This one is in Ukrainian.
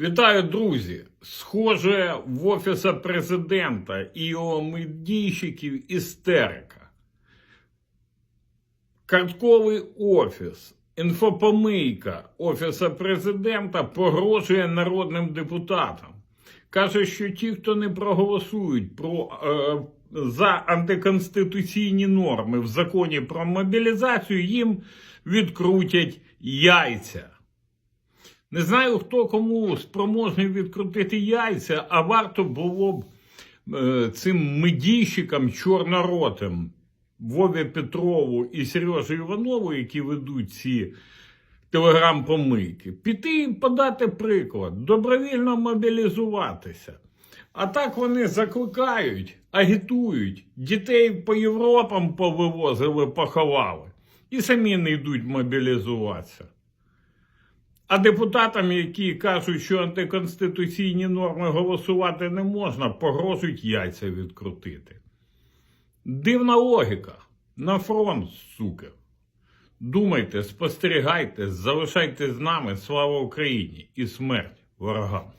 Вітаю, друзі! Схоже, в офіса президента і його медійщиків істерика. Картковий офіс, інфопомийка офіса президента погрожує народним депутатам. Каже, що ті, хто не проголосують про, е, за антиконституційні норми в законі про мобілізацію, їм відкрутять яйця. Не знаю, хто кому спроможний відкрутити яйця, а варто було б е, цим медійщикам чорноротим Вові Петрову і Сережі Іванову, які ведуть ці телеграм-помийки, піти і подати приклад, добровільно мобілізуватися. А так вони закликають, агітують, дітей по Європам повивозили, поховали і самі не йдуть мобілізуватися. А депутатам, які кажуть, що антиконституційні норми голосувати не можна, погрожують яйця відкрутити. Дивна логіка. На фронт, суки. Думайте, спостерігайте, залишайтесь з нами. Слава Україні і смерть ворогам.